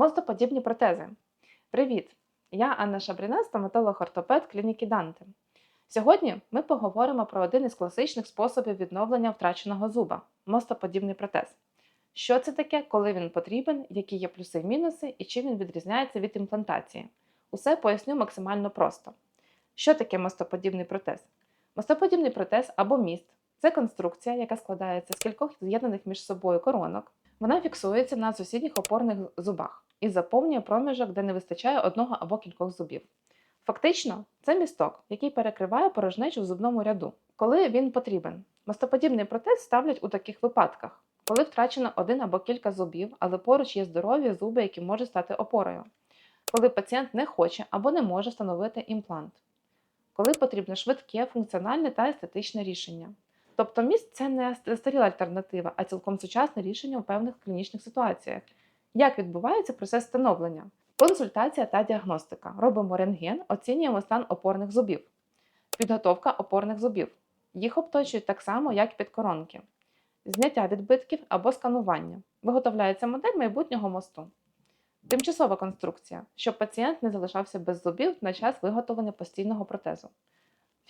Мостоподібні протези. Привіт! Я Анна Шабрина, стоматолог-ортопед клініки Данте. Сьогодні ми поговоримо про один із класичних способів відновлення втраченого зуба мостоподібний протез. Що це таке, коли він потрібен, які є плюси і мінуси, і чим він відрізняється від імплантації. Усе поясню максимально просто. Що таке мостоподібний протез? Мостоподібний протез або міст це конструкція, яка складається з кількох з'єднаних між собою коронок. Вона фіксується на сусідніх опорних зубах і заповнює проміжок, де не вистачає одного або кількох зубів. Фактично, це місток, який перекриває порожнечу в зубному ряду, коли він потрібен. Мостоподібний протез ставлять у таких випадках, коли втрачено один або кілька зубів, але поруч є здорові зуби, які можуть стати опорою, коли пацієнт не хоче або не може встановити імплант, коли потрібне швидке, функціональне та естетичне рішення. Тобто міст це не старіла альтернатива, а цілком сучасне рішення у певних клінічних ситуаціях. Як відбувається процес становлення? Консультація та діагностика. Робимо рентген, оцінюємо стан опорних зубів. Підготовка опорних зубів. Їх обточують так само, як і підкоронки. Зняття відбитків або сканування. Виготовляється модель майбутнього мосту. Тимчасова конструкція, щоб пацієнт не залишався без зубів на час виготовлення постійного протезу.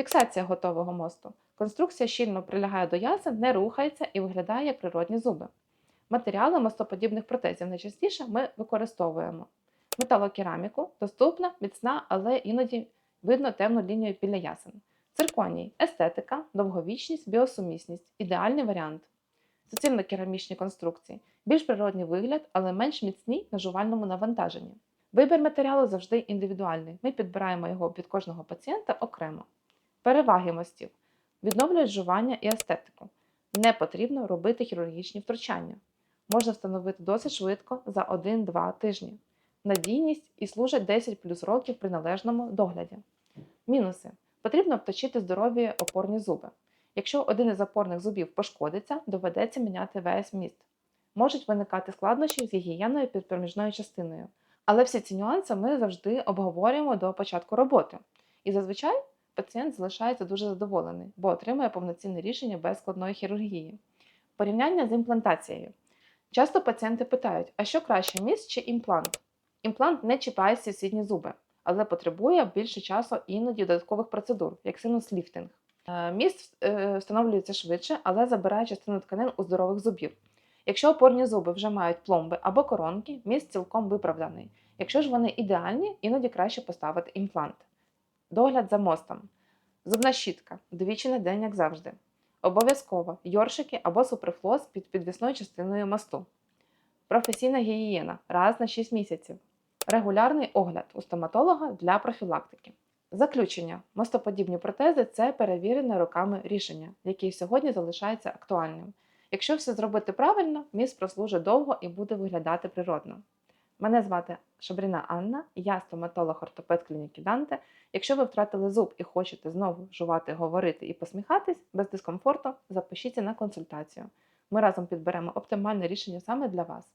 Фіксація готового мосту. Конструкція щільно прилягає до ясен, не рухається і виглядає як природні зуби. Матеріали мостоподібних протезів найчастіше ми використовуємо металокераміку, доступна, міцна, але іноді видно темну лінію біля ясен. Цирконій, естетика, довговічність, біосумісність ідеальний варіант. Суцільно-керамічні конструкції більш природний вигляд, але менш міцні на жувальному навантаженні. Вибір матеріалу завжди індивідуальний. Ми підбираємо його під кожного пацієнта окремо. Переваги мостів відновлюють жування і естетику. Не потрібно робити хірургічні втручання. Можна встановити досить швидко за 1-2 тижні. Надійність і служать 10 плюс років при належному догляді. Мінуси: потрібно обточити здорові опорні зуби. Якщо один із опорних зубів пошкодиться, доведеться міняти весь міст. Можуть виникати складнощі з гігієною під проміжною частиною. Але всі ці нюанси ми завжди обговорюємо до початку роботи. І зазвичай пацієнт залишається дуже задоволений, бо отримує повноцінне рішення без складної хірургії. Порівняння з імплантацією. Часто пацієнти питають, а що краще міст чи імплант? Імплант не чіпає сусідні зуби, але потребує більше часу іноді додаткових процедур, як синус-ліфтинг. Е, Міст е, встановлюється швидше, але забирає частину тканин у здорових зубів. Якщо опорні зуби вже мають пломби або коронки, міст цілком виправданий. Якщо ж вони ідеальні, іноді краще поставити імплант. Догляд за мостом. Зубна щітка двічі на день, як завжди. Обов'язково йоршики або суперфлос під підвісною частиною мосту. Професійна гігієна раз на 6 місяців. Регулярний огляд у стоматолога для профілактики. Заключення: мостоподібні протези це перевірене роками рішення, яке сьогодні залишається актуальним. Якщо все зробити правильно, міст прослужить довго і буде виглядати природно. Мене звати Шабріна Анна, я стоматолог-ортопед клініки Данте. Якщо ви втратили зуб і хочете знову жувати, говорити і посміхатись без дискомфорту, запишіться на консультацію. Ми разом підберемо оптимальне рішення саме для вас.